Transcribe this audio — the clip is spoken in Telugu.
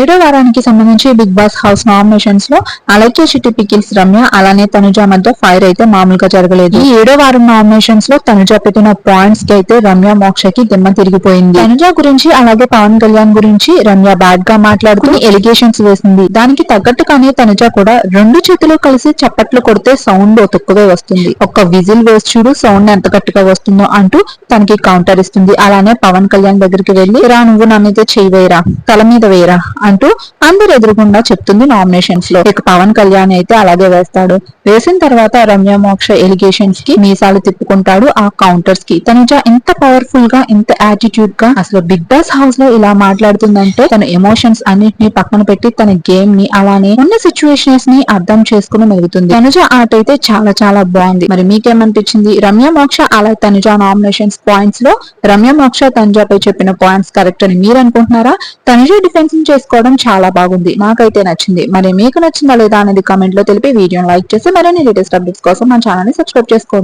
ఏడో వారానికి సంబంధించి బిగ్ బాస్ హౌస్ నామినేషన్స్లో అలైక్య చిట్టి పికిల్స్ రమ్య అలానే తనుజ మధ్య ఫైర్ అయితే మామూలుగా జరగలేదు. ఈ ఏడో వారం నామినేషన్స్లో తనుజ పెట్టిన పాయింట్స్కి అయితే రమ్య మోక్షకి దిమ్మ తిరిగిపోయింది. తనుజ గురించి అలాగే పవన్ కళ్యాణ్ గురించి రమ్య బ్యాడ్గా మాట్లాడుకుని ఎలిగేషన్స్ వేసింది. దానికి తగ్గట్టుగానే తనుజ కూడా రెండు చేతులు కలిసి చప్పట్లు కొడితే సౌండ్ తక్కువే వస్తుంది. ఒక్క విజిల్ వేసి చూడు సౌండ్ ఎంత గట్టిగా వస్తుందో అంటూ తనకి కౌంటర్ ఇస్తుంది. అలానే పవన్ కళ్యాణ్ దగ్గరికి వెళ్ళి రా నువ్వు నన్నైతే మీద తల మీద వేయరా? అంటూ అందరు ఎదురుగుండా చెప్తుంది నామినేషన్స్లో ఇక పవన్ కళ్యాణ్ అయితే అలాగే వేస్తాడు. వేసిన తర్వాత రమ్య మోక్ష ఎలిగేషన్స్కి మీసాలు తిప్పుకుంటాడు ఆ కౌంటర్స్కి. తనుజ ఎంత పవర్ఫుల్గా ఎంత యాటిట్యూడ్గా అసలు బిగ్ బాస్ హౌస్లో ఇలా మాట్లాడుతుందంటే తన ఎమోషన్స్ అన్నిటిని పక్కన పెట్టి తన గేమ్ని అలానే ఉన్న సిచ్యువేషన్స్ని అర్థం చేసుకుని మెలుగుతుంది తనుజ ఆట అయితే చాలా చాలా బాగుంది. మరి మీకేమనిపించింది? రమ్య మోక్ష అలా తనుజ నామినేషన్స్ పాయింట్స్లో రమ్య మోక్ష తనుజపై చెప్పిన పాయింట్స్ కరెక్ట్ అని మీరు అనుకుంటున్నారా? తనుజ డిఫెన్స్ చేసుకోవడం చాలా బాగుంది. నాకైతే నచ్చింది. మరి మీకు నచ్చిందా లేదా అనేది కామెంట్లో తెలిపి వీడియోని లైక్ చేసి మరిన్ని లేటెస్ట్ అప్డేట్స్ కోసం మన ఛానల్ని సబ్స్క్రైబ్ చేసుకోండి.